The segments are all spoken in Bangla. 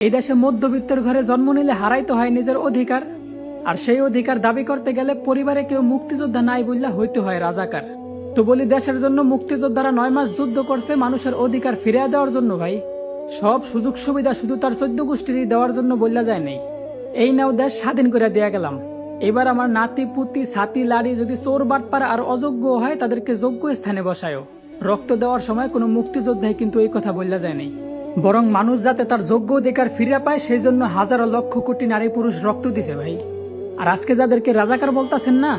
এই দেশে মধ্যবিত্তের ঘরে জন্ম নিলে হারাইতে হয় নিজের অধিকার, আর সেই অধিকার দাবি করতে গেলে পরিবারে কেউ মুক্তিযোদ্ধা নাই বললে হইতে হয় রাজাকার। তো বলি দেশের জন্য মুক্তিযোদ্ধারা নয় মাস যুদ্ধ করছে, মানুষের অধিকার ফিরিয়ে দেওয়ার জন্য ভাই। সব সুযোগ সুবিধা শুধু তার চোদ্দ গোষ্ঠীরই দেওয়ার জন্য বললা যায় নেই। এই নাও দেশ স্বাধীন করে দেয়া গেলাম। এবার আমার নাতি, পুতি, ছাতি, লাড়ি যদি চোর, বাটপার আর অযোগ্য হয়, তাদেরকে যোগ্য স্থানে বসায়ও। রক্ত দেওয়ার সময় কোনো মুক্তিযোদ্ধাই কিন্তু এই কথা বললা যায় নেই। বরং মানুষ যাতে তার যোগ্য অধিকার ফিরে পায়, সেই জন্য হাজারো লক্ষ কোটি নারী পুরুষ রক্ত দিছে ভাই। আর আজকে যাদেরকে রাজাকার বলতাছেন না,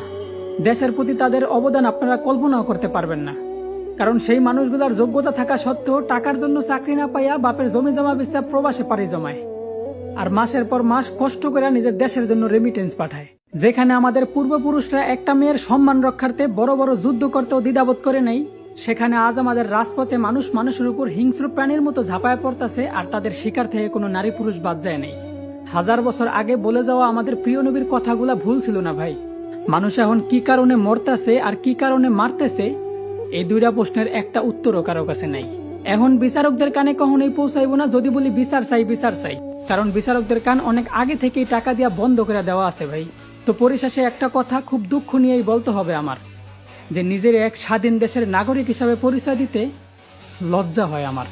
দেশের প্রতি তাদের অবদান আপনারা কল্পনাও করতে পারবেন না। কারণ সেই মানুষগুলোর যোগ্যতা থাকা সত্ত্বেও টাকার জন্য চাকরি না পাইয়া বাপের জমি জমা বিস্তার প্রবাসে পাড়ি জমায়। আর মাসের পর মাস কষ্ট করে নিজের দেশের জন্য রেমিটেন্স পাঠায়। যেখানে আমাদের পূর্বপুরুষরা একটা মেয়ের সম্মান রক্ষার্থে বড় বড় যুদ্ধ করতেও দ্বিধাবোধ করে নেই। সেখানে আজ আমাদের রাজপথে মানুষ মানুষের উপর হিংস্র প্রাণীর মতো ঝাঁপায় পড়তেছে আর তাদের শিকার থেকে কোনো নারী পুরুষ বাদ যায় নেই। হাজার বছর আগে বলে যাওয়া আমাদের প্রিয় নবীর কথাগুলা ভুল ছিল না ভাই। মানুষ এখন কি কারণে মরতাছে আর কি কারণে মারতেছে, এই দুইটা প্রশ্নের একটা উত্তরও কারও কাছে নাই। এখন বিচারকদের কানে কখনোই পৌঁছাইব না, যদি বলি বিচার চাই বিচার চাই। কারণ বিচারকদের কান অনেক আগে থেকেই টাকা দিয়া বন্ধ করে দেওয়া আছে ভাই। তো পরিশেষে একটা কথা খুব দুঃখ নিয়েই বলতে হবে আমার। যে নিজের এক স্বাধীন দেশের নাগরিক হিসাবে পরিচয় দিতে লজ্জা হয় আমার।